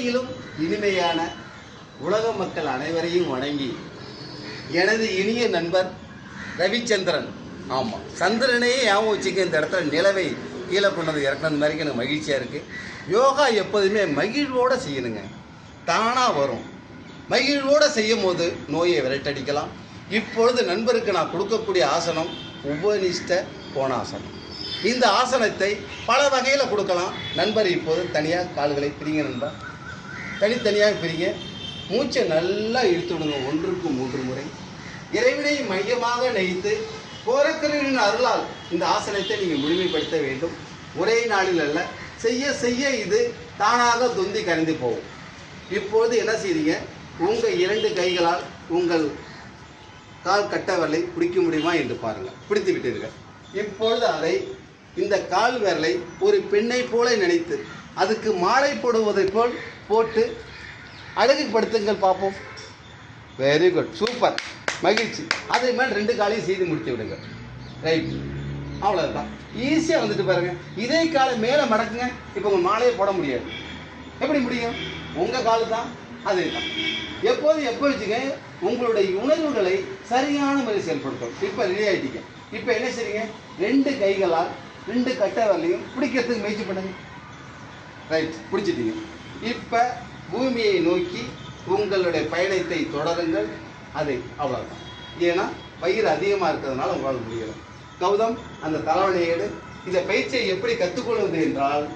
இயற்கையிலும் இனிமையான உலக மக்கள் அனைவரையும் வணங்கி எனது இனிய நண்பர் ரவிச்சந்திரன். ஆமாம் சந்திரனையே ஞாபகம் வச்சுக்க இந்த இடத்துல நிலவை கீழே கொண்டு வந்து இறக்குனது மாதிரி எனக்கு மகிழ்ச்சியாக இருக்குது யோகா எப்போதுமே மகிழ்வோடு செய்யணுங்க. தானாக வரும். மகிழ்வோடு செய்யும் போது நோயை விரட்டடிக்கலாம். இப்பொழுது நண்பருக்கு நான் கொடுக்கக்கூடிய ஆசனம் உபனிஷ்ட கோணாசனம். இந்த ஆசனத்தை பல வகையில் கொடுக்கலாம். நண்பர் இப்போது தனியாக கால்களை பிரிங்க நண்பர் தனித்தனியாக பிரிங்க. மூச்சை நல்லா இழுத்து விடுங்க. ஒன்றுக்கு மூன்று முறை. இறைவனை மையமாக நினைத்து கோரக்கரின் அருளால் இந்த ஆசனத்தை நீங்கள் முழுமைப்படுத்த வேண்டும். ஒரே நாளில் அல்ல செய்ய செய்ய இது தானாக தொந்தி கரைந்து போகும். இப்போது என்ன செய்றீங்க? உங்கள் இரண்டு கைகளால் உங்கள் கால் கட்டவரலை பிடிக்க முடியுமா என்று பாருங்கள் பிடித்து விட்டீர்கள் இப்பொழுது அதை இந்த கால் விரலை ஒரு பெண்ணை போல நினைத்து அதுக்கு மாலை போடுவதைப் போல் போட்டு அழகுப்படுத்துங்கள் பார்ப்போம். வெரி குட் சூப்பர் மகிழ்ச்சி. அதே மாதிரி ரெண்டு காலையும் செய்து முடித்து விடுங்க ரைட் அவ்வளோதான் ஈஸியாக வந்துட்டு பாருங்கள் இதே காலை மேலே மடக்குங்க. இப்போ உங்கள் மாலையை போட முடியாது. எப்படி முடியும்? உங்கள் காலு தான் அதே தான். எப்போதும் எப்போ வச்சுங்க? உங்களுடைய உணர்வுகளை சரியான முறையில் செயல்படுத்தும். இப்போ ரெடி ஆகிட்டீங்க இப்போ என்ன செய்றீங்க? ரெண்டு கைகளால் ரெண்டு கட்டை வரலையும் பிடிக்கிறதுக்கு முயற்சி பண்ணுங்க. ரைட் பிடிச்சிட்டீங்க. இப்போ பூமியை நோக்கி உங்களுடைய பயணத்தை தொடருங்கள். அதை அவ்வளோதான் ஏன்னா பயிர் அதிகமாக இருக்கிறதுனால உங்களால் முடியலை. கௌதம் அந்த தலைவணையை எடு. இந்த பயிற்சியை எப்படி கற்றுக்கொள்வது என்றால்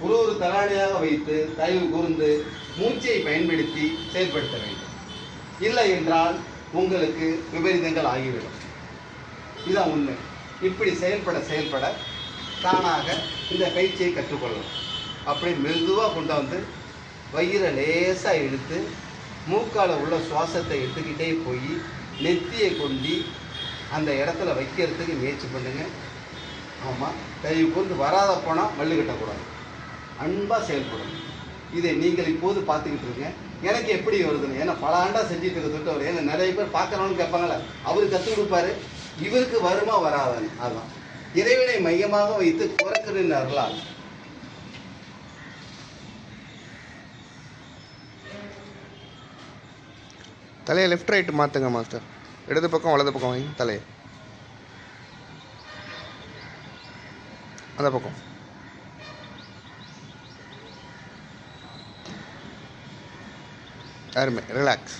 ஒரு ஒரு தலாணியாக வைத்து தயவு கூர்ந்து மூச்சை பயன்படுத்தி செயல்படுத்த வேண்டும். இல்லை என்றால் உங்களுக்கு விபரீதங்கள் ஆகிவிடும். இதான் உண்மை. இப்படி செயல்பட செயல்பட தானாக இந்த பயிற்சியை கற்றுக்கொள்ளலாம். அப்படியே மெதுவாக கொண்டு வந்து வயிறை லேசாக இழுத்து மூக்கால் உள்ள சுவாசத்தை எடுத்துக்கிட்டே போய் நெத்தியை கொண்டி அந்த இடத்துல வைக்கிறதுக்கு முயற்சி பண்ணுங்கள் ஆமாம் தயவு கொண்டு வராத போனால் மல்லு கட்டக்கூடாது. அன்பாக செயல்படும் இதை நீங்கள் இப்போது பார்த்துக்கிட்டு இருங்க. எனக்கு எப்படி வருதுன்னு ஏன்னா பல ஆண்டாக செஞ்சுட்டு இருக்க தொட்டவர் ஏன்னா நிறைய பேர் பார்க்குறோன்னு கேட்பாங்கல்ல. அவர் கற்றுக் கொடுப்பாரு. இவருக்கு வருமா வராதான்னு. அதான் இறைவனை மையமாக வைத்து குறைக்கிறேன் அருளால் தலையை லெஃப்ட் ரைட் மாற்றுங்க மாஸ்டர் இடது பக்கம் வலது பக்கம் வைங்க தலையை. அந்த பக்கம். யாருமே ரிலாக்ஸ்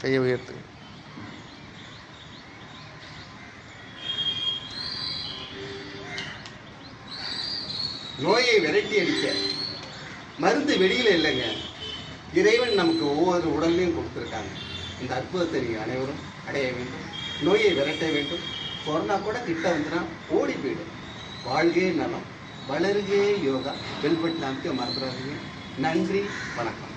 கையை உயர்த்து. நோயை விரட்டி அடிக்க. மருந்து வெளியில் இல்லைங்க. இறைவன் நமக்கு ஒவ்வொரு உடல்லையும் கொடுத்துருக்காங்க. இந்த அற்புதத்தை நீங்கள் அனைவரும் அடைய வேண்டும். நோயை விரட்ட வேண்டும். கொரோனா கூட கிட்ட வந்துனா ஓடி போயிடும். வாழ்கே நலம். வளருகே யோகா. வெல்பட் பட்டன் மறந்துடாதீங்க நன்றி. வணக்கம்.